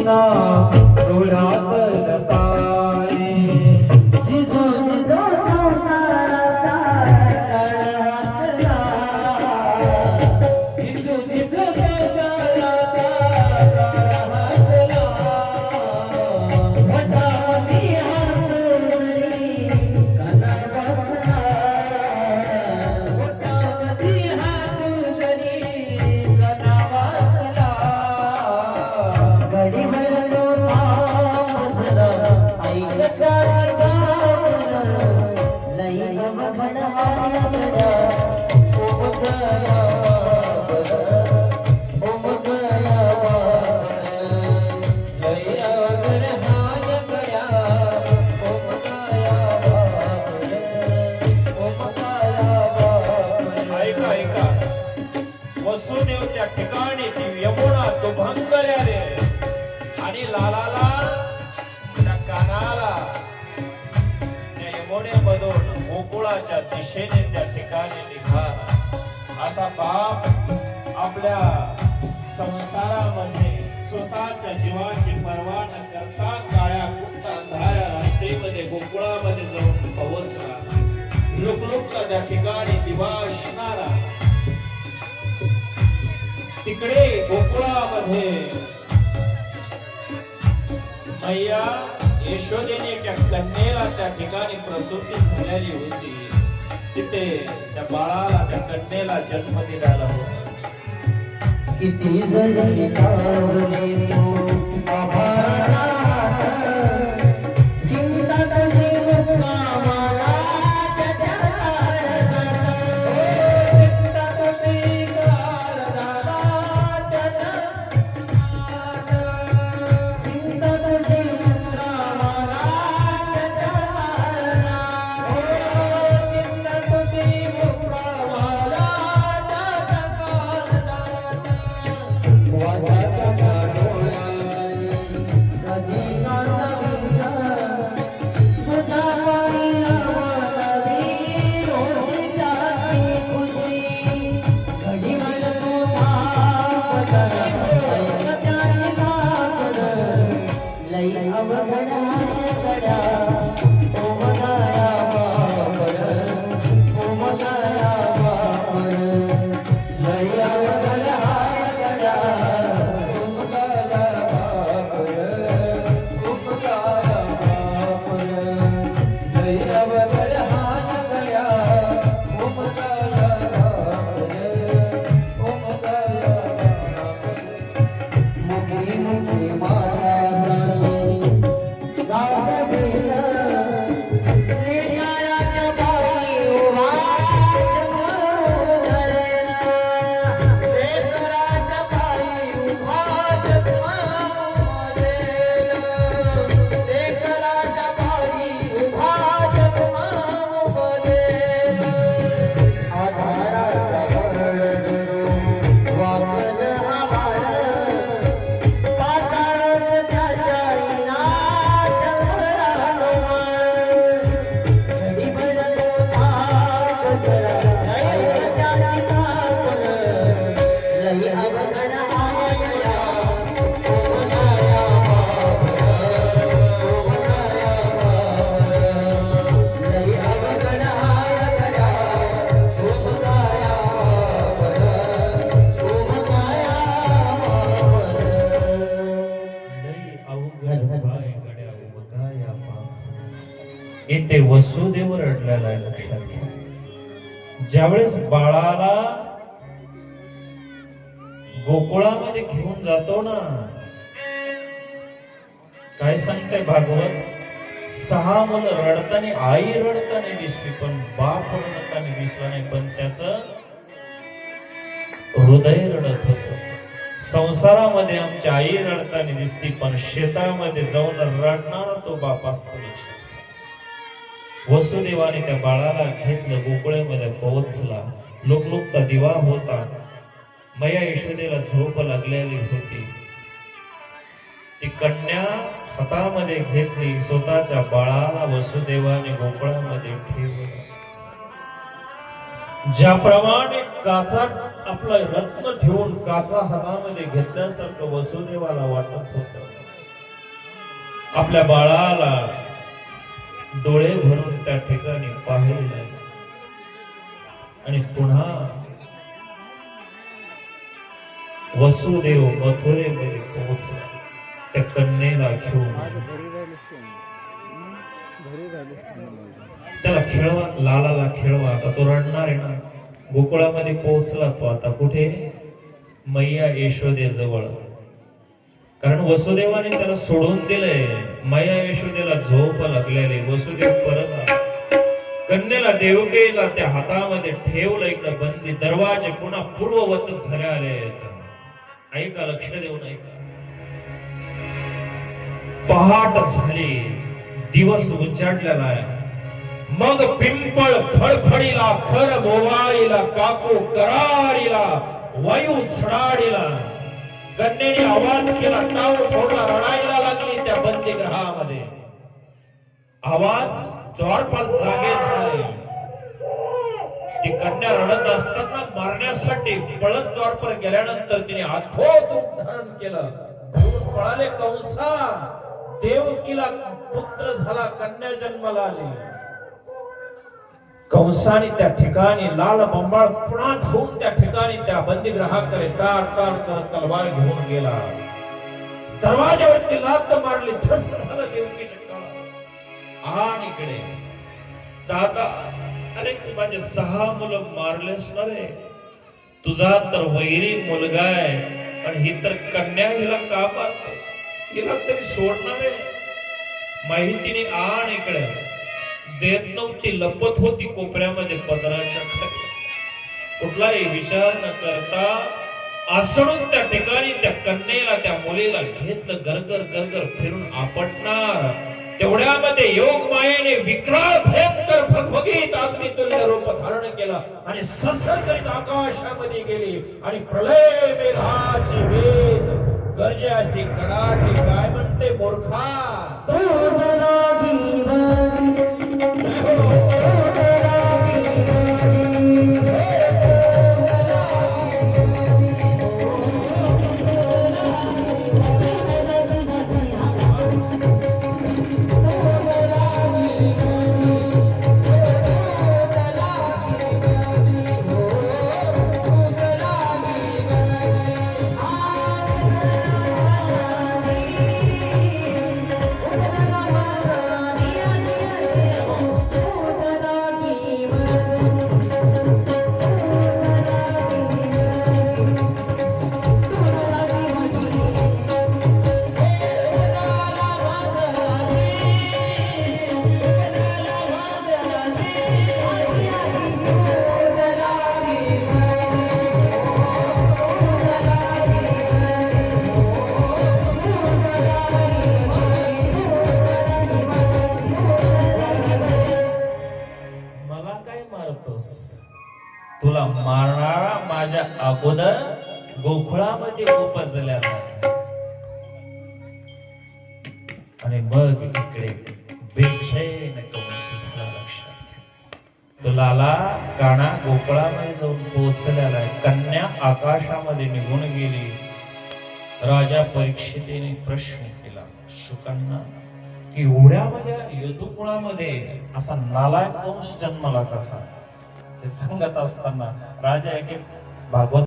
पुन्हा वसुदेवच्या ठिकाणी ती यमुना तो रे आणि लालाला त्या कानाला त्या यमुनेमधून गोकुळाच्या दिशेने त्या ठिकाणी निघा. आता बाप आपल्या संसारामध्ये स्वतःच्या जीवाची पर्वा न करता काळ्या गुप्त अंधाऱ्या रात्रीमध्ये गोकुळामध्ये जाऊन पवन पवनचा लुकलुकता त्या ठिकाणी दिवा असणारा तिकडे गोकुळामध्ये. मैया यशोदेने त्या कन्येला त्या ठिकाणी प्रसूती झालेली होती. तिथे त्या बाळाला त्या कन्येला जन्म दिलेला होता. किती जरी Amen. Amen. ते वसुदेव रडलेला आहे लक्षात घ्या. ज्यावेळेस बाळाला गोकुळामध्ये घेऊन जातो ना काय सांगताय भागवत? सहा मुलं रडताना आई रडताना दिसली पण बाप रडताना दिसला नाही पण त्याच हृदय रडत होत. संसारामध्ये आमची आई रडताना दिसती पण शेतामध्ये जाऊन रडणार तो बाप असतो वसुदेवाने त्या बाळाला घेतलं गोकुळ्यामध्ये पोहोचला. लोकलोकता दिवा होता. मया यशोदेला झोप लागलेली होती. ती कन्या हातामध्ये घेतली स्वतःच्या बाळाला वसुदेवाने गोकुळामध्ये ठेवलं. ज्याप्रमाणे काचा आपलं रत्न ठेवून काचा हातामध्ये घेतल्यासारखं वसुदेवाला वाटत होत. आपल्या बाळाला डोळे भरून त्या ठिकाणी पाहिले आणि पुन्हा वसुदेव मथुरेमध्ये पोहोचला. त्या कन्येला घेऊन. त्याला खेळवा लालाला खेळवा आता तो रडणार आहे ना. गोकुळामध्ये पोहोचला तो आता कुठे? मैया यशोदे जवळ कारण वसुदेवाने त्याला सोडून दिलंय. माया यशोदेला झोप लागलेली. वसुदेव परत आला. कन्येला देवकेला त्या हातामध्ये ठेवलं. इकडं बंदी दरवाजे पुन्हा पूर्ववत झाले आले ऐका लक्ष देऊन ऐका. पहाट झाली. दिवस उच्चाटलेला आहे. मग पिंपळ फडफडीला खर बोवाळीला काकू करारीला वायू छडाडीला कन्येने आवाज केला टाव फोडला रडायला लागली त्या बंदी ग्रहामध्ये आवाज द्वारपाल जागे झाले ती कन्या रडत असताना मारण्यासाठी पळत द्वारपर गेल्यानंतर तिने आठोत रूप धारण केलं. पळाले कंसा देवकीला पुत्र झाला कन्या जन्माला आली. कंसाने त्या ठिकाणी लाल बंबाळ पुन्हा घेऊन त्या ठिकाणी त्या बंदी ग्राहकाकडे तलवार घेऊन गेला. दरवाजावरती लात मारली धस झालं देवकीच्या काळात आणि इकडे दादा अरे तू माझे सहा मुलं मारलेस ना रे तुझा तर वैरी मुलगा आहे आणि ही तर कन्या हिला का मारतो हिला तरी सोडणार. आहे माहितीने आण इकडे. देत नव्हती लपत होती कोपऱ्यामध्ये पदराच्या खाली. कुठलाही विचार न करता आसळून त्या ठिकाणी त्या कन्येला त्या मुलीला घेतलं गरगर गरगर फिरून आपटणार. तेवढ्यामध्ये योग मायेने विक्राळ भयंकर फगफगीत अग्नी रूप धारण केला आणि सरसर करीत आकाशामध्ये गेली. आणि प्रलय मेघाची वेज गर्जाची कडाटी काय म्हणते मूर्खा. तुला मारणारा माझ्या अगोदर गोकुळामध्ये उपजलेला आणि मग इकडे बेचैन कंस झाला लक्षात तो लाला काना गोकुळामध्ये जाऊन पोहोचलेला आहे. कन्या आकाशामध्ये निघून गेली. राजा परीक्षितेने प्रश्न केला शुकांना की माझ्या युतुकुळामध्ये असा नालायक कंस जन्मला कसा? ते सांगत असताना राजा एक भागवत